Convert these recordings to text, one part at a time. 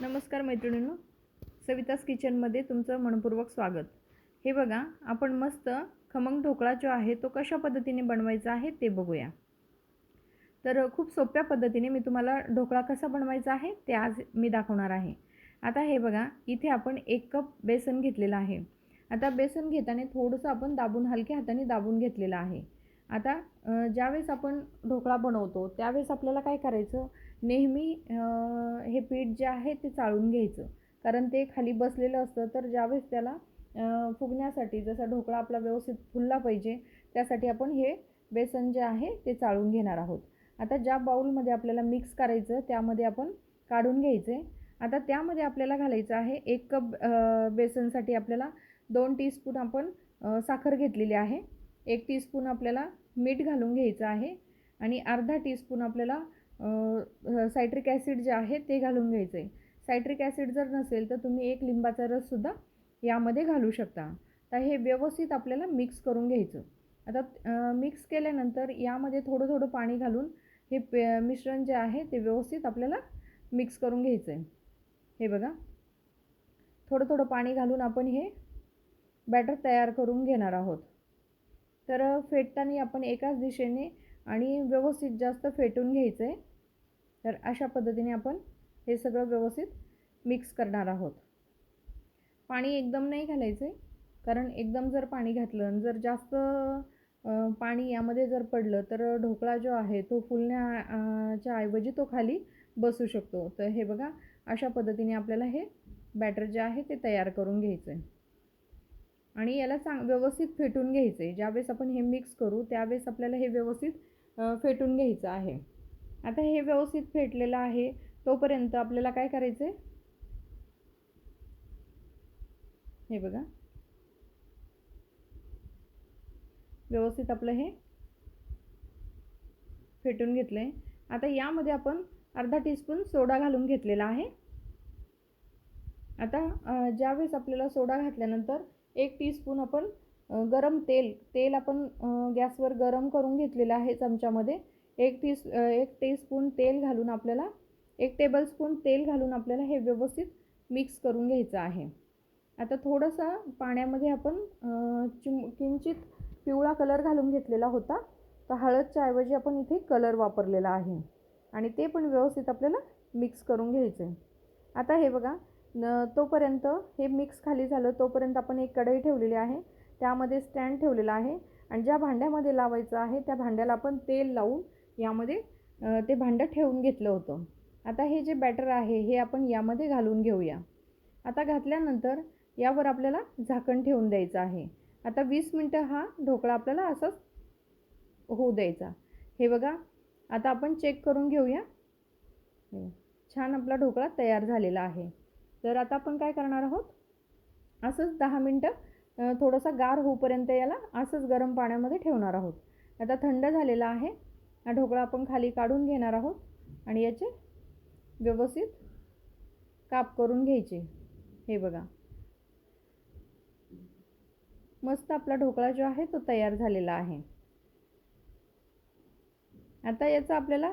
नमस्कार मैत्रिणींनो. सवितास किचनमध्ये तुमचं मनपूर्वक स्वागत. हे बघा आपण मस्त खमंग ढोकळा जो आहे तो कशा पद्धतीने बनवायचा आहे ते बघूया. तर खूप सोप्या पद्धतीने मी तुम्हाला ढोकळा कसा बनवायचा आहे ते आज मी दाखवणार आहे. आता हे बघा इथे आपण एक कप बेसन घेतलेलं आहे. आता बेसन घेताना थोडंसं आपण दाबून हलक्या हाताने दाबून घेतलेलं आहे. आता ज्यावेळेस आपण ढोकळा बनवतो त्यावेळेस आपल्याला काय करायचं? नेहमी हे पीठ जे आहे ते चाळून घ्यायचं. कारण ते खाली बसलेलं असतं तर ज्यावेळेस त्याला फुगण्यासाठी जसा ढोकळा आपला व्यवस्थित फुलला पाहिजे त्यासाठी आपण हे बेसन जे आहे ते चाळून घेणार आहोत. आता ज्या बाऊलमध्ये आपल्याला मिक्स करायचं त्यामध्ये आपण काढून घ्यायचे. आता त्यामध्ये आपल्याला घालायचं आहे एक कप बेसनसाठी आपल्याला दोन टीस्पून आपण साखर घेतलेली आहे. एक टीस्पून आपल्याला मीठ घालून घ्यायचं आहे. आणि अर्धा टीस्पून आपल्याला सायट्रिक ॲसिड जे आहे ते घालून घ्यायचं आहे सायट्रिक ॲसिड जर नसेल तर तुम्ही एक लिंबाचा रससुद्धा यामध्ये घालू शकता. तर हे व्यवस्थित आपल्याला मिक्स करून घ्यायचं. आता मिक्स केल्यानंतर यामध्ये थोडं थोडं पाणी घालून हे पे मिश्रण जे आहे ते व्यवस्थित आपल्याला मिक्स करून घ्यायचं आहे हे बघा. थोडं थोडं पाणी घालून आपण हे बॅटर तयार करून घेणार आहोत. तर फेटताना आपण एकाच दिशेने आणि व्यवस्थित जास्त फेटून घ्यायचं आहे तर अशा पद्धतीने आपण हे सगळं व्यवस्थित मिक्स करणार आहोत. पाणी एकदम नाही घालायचं आहे कारण एकदम जर पाणी घातलं आणि जर जास्त पाणी यामध्ये जर पडलं तर ढोकळा जो आहे तो फुलण्याच्या ऐवजी तो खाली बसू शकतो. तर हे बघा अशा पद्धतीने आपल्याला हे बॅटर जे आहे ते तयार करून घ्यायचं आहे आणि याला चांग व्यवस्थित फेटून घ्यायचं आहे ज्यावेळेस आपण हे मिक्स करू त्यावेळेस आपल्याला हे व्यवस्थित फेटून घ्यायचं आहे. आता हे व्यवस्थित फेटलेलं आहे. तोपर्यंत आपल्याला काय करायचं आहे हे बघा. व्यवस्थित आपलं हे फेटून घेतलं आहे आता यामध्ये आपण अर्धा टीस्पून सोडा घालून घेतलेला आहे. आता ज्यावेळेस आपल्याला सोडा घातल्यानंतर एक टीस्पून आपण गरम तेल तेल आपण गॅसवर गरम करून घेतलेलं आहे चमच्यामध्ये. एक टी एक टीस्पून तेल घालून आपल्याला एक टेबलस्पून तेल घालून आपल्याला हे व्यवस्थित मिक्स करून घ्यायचं आहे. आता थोडंसं पाण्यामध्ये आपण चिम किंचित पिवळा कलर घालून घेतलेला होता. तर हळदच्या ऐवजी आपण इथे कलर वापरलेला आहे. आणि ते पण व्यवस्थित आपल्याला मिक्स करून घ्यायचं आहे आता हे बघा न तोपर्यंत हे मिक्स खाली झालं तोपर्यंत आपण एक कढई ठेवलेली आहे. त्यामध्ये स्टँड ठेवलेला आहे आणि ज्या भांड्यामध्ये लावायचं आहे त्या भांड्याला आपण तेल लावून यामध्ये ते भांडं ठेवून घेतलं होतं. आता हे जे बॅटर आहे हे आपण यामध्ये घालून घेऊया. आता घातल्यानंतर यावर आपल्याला झाकण ठेवून द्यायचं आहे. आता वीस मिनटं हा ढोकळा आपल्याला असंच होऊ द्यायचा. हे बघा आता आपण चेक करून घेऊया. छान आपला ढोकळा तयार झालेला आहे. तर आता आपण काय करणार आहोत? असंच दहा मिनटं थोडासा गार होऊपर्यंत याला असंच गरम पाण्यामध्ये ठेवणार आहोत. आता थंड झालेला आहे. हा ढोकळा आपण खाली काढून घेणार आहोत आणि याचे व्यवस्थित काप करून घ्यायचे. हे बघा. मस्त आपला ढोकळा जो आहे तो तयार झालेला आहे. आता याचा आपल्याला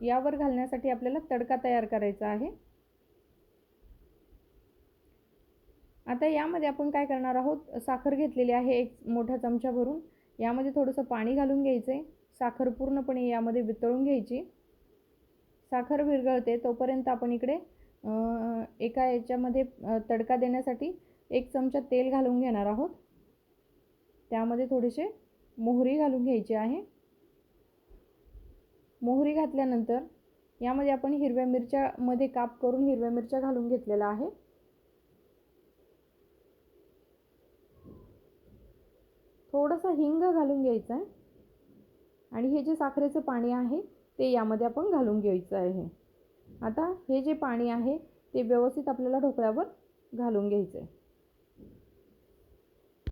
यावर घालण्यासाठी आपल्याला तडका तयार करायचा आहे. आता यामध्ये आपण काय करणार आहोत? साखर घेतलेली आहे एक मोठा चमचा भरून. यामध्ये थोडंसं पाणी घालून घ्यायचं. आहे साखर पूर्णपणे यामध्ये वितळून घ्यायची. साखर विरघळते तोपर्यंत आपण इकडे एका याच्यामध्ये तडका देण्यासाठी एक चमचा तेल घालून घेणार आहोत. त्यामध्ये थोडेसे मोहरी घालून घ्यायची आहे. मोहरी घातल्यानंतर यामध्ये आपण हिरव्या मिरच्यामध्ये काप करून हिरव्या मिरच्या घालून घेतलेला आहे. थोडंसं हिंग घालून घ्यायचं आहे आणि हे जे साखरेचं पाणी आहे ते यामध्ये आपण घालून घ्यायचं आहे. आता हे जे पाणी आहे ते व्यवस्थित आपल्याला ढोकळ्यावर घालून घ्यायचं आहे